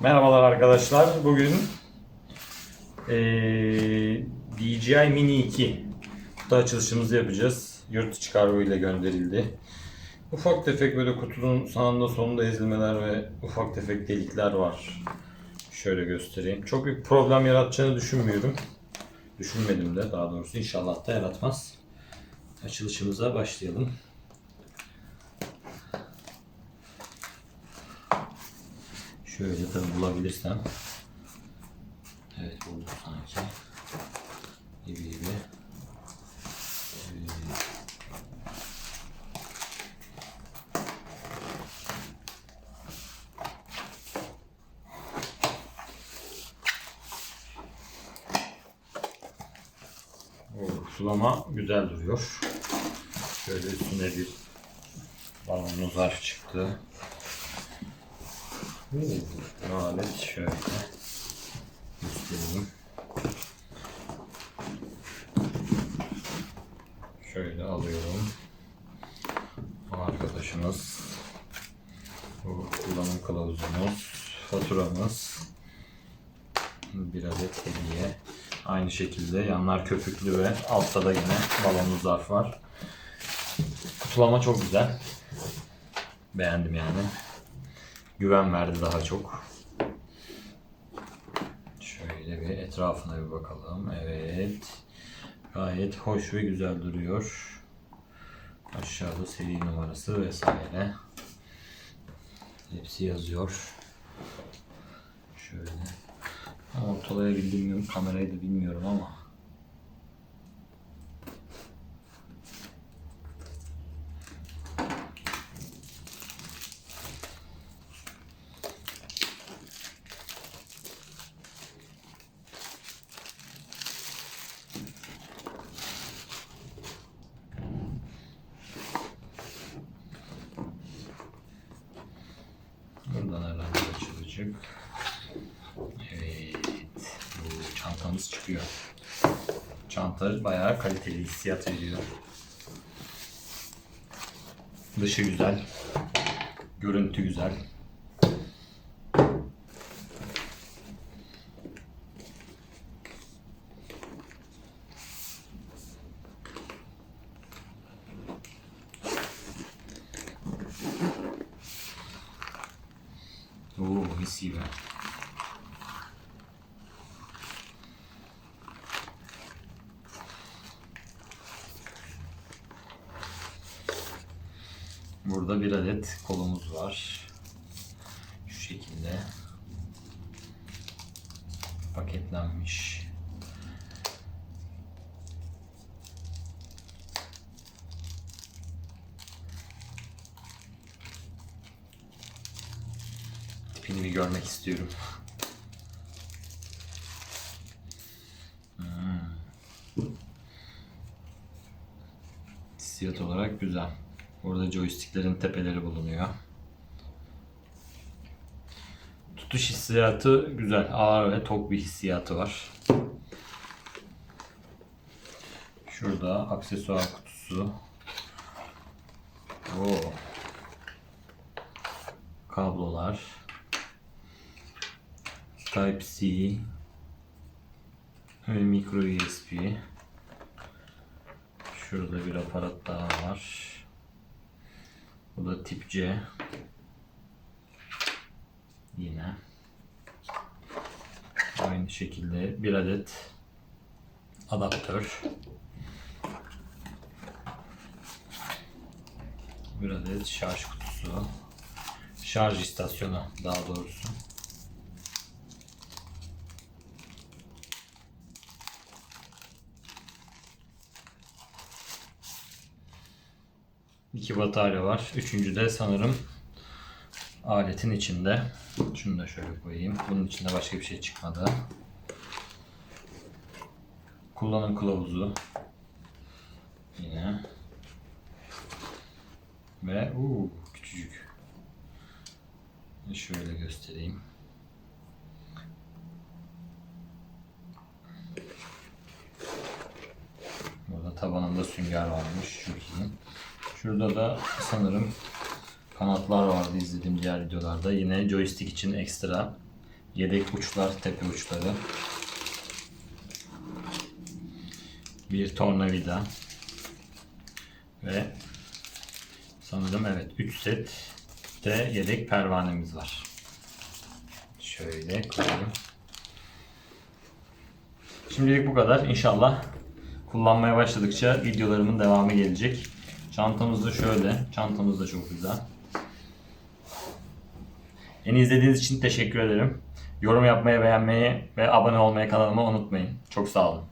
Merhabalar arkadaşlar. Bugün eee, DJI Mini 2 kutu açılışımızı yapacağız. Yurt içi kargo ile gönderildi. Ufak tefek böyle kutunun sağında solunda ezilmeler ve ufak tefek delikler var. Şöyle göstereyim. Çok bir problem yaratacağını düşünmüyorum. Düşünmedim de daha doğrusu. İnşallah da yaratmaz. Açılışımıza başlayalım. Şöyle tabi bulabilirsem. Evet buldum sanki. Gibi gibi. O sulama güzel duruyor. Şöyle üstüne bir balonumuz var çıktı. Alet şöyle göstereyim. Şöyle alıyorum. Arkadaşımız. Bu kullanım kılavuzumuz. Faturamız. Bir adet hediye. Aynı şekilde yanlar köpüklü ve altta da yine balonlu zarf var. Kutulama çok güzel. Beğendim yani güven verdi daha çok. Şöyle bir etrafına bir bakalım. Evet. Gayet hoş ve güzel duruyor. Aşağıda seri numarası vesaire. Hepsi yazıyor. Şöyle. Ama ortalayabildim mi kamerayı da bilmiyorum ama. Açılacak. Evet. Bu çantamız çıkıyor. Çanta bayağı kaliteli hissiyat veriyor. Dışı güzel. Görüntü güzel. Gibi. Burada bir adet kolumuz var. Şu şekilde paketlenmiş. Bir görmek istiyorum. Hmm. Hissiyat olarak güzel. Burada joysticklerin tepeleri bulunuyor. Tutuş hissiyatı güzel. Ağır ve tok bir hissiyatı var. Şurada aksesuar kutusu. Oo. Kablolar. Type-C ve micro USB. Şurada bir aparat daha var. Bu da tip C. Yine. Aynı şekilde bir adet adaptör. Bir adet şarj kutusu. Şarj istasyonu daha doğrusu. İki batarya var. Üçüncü de sanırım aletin içinde. Şunu da şöyle koyayım. Bunun içinde başka bir şey çıkmadı. Kullanım kılavuzu. Yine. Ve uu, küçücük. Şöyle göstereyim. Burada tabanında sünger varmış. Çok. Şurada da sanırım kanatlar vardı izlediğim diğer videolarda. Yine joystick için ekstra Yedek uçlar, tepe uçları. Bir tornavida. Ve sanırım evet 3 set de yedek pervanemiz var. Şöyle koyayım. Şimdilik bu kadar. İnşallah kullanmaya başladıkça videolarımın devamı gelecek. Çantamız da şöyle. Çantamız da çok güzel. Beni izlediğiniz için teşekkür ederim. Yorum yapmayı, beğenmeyi ve abone olmayı kanalıma unutmayın. Çok sağ olun.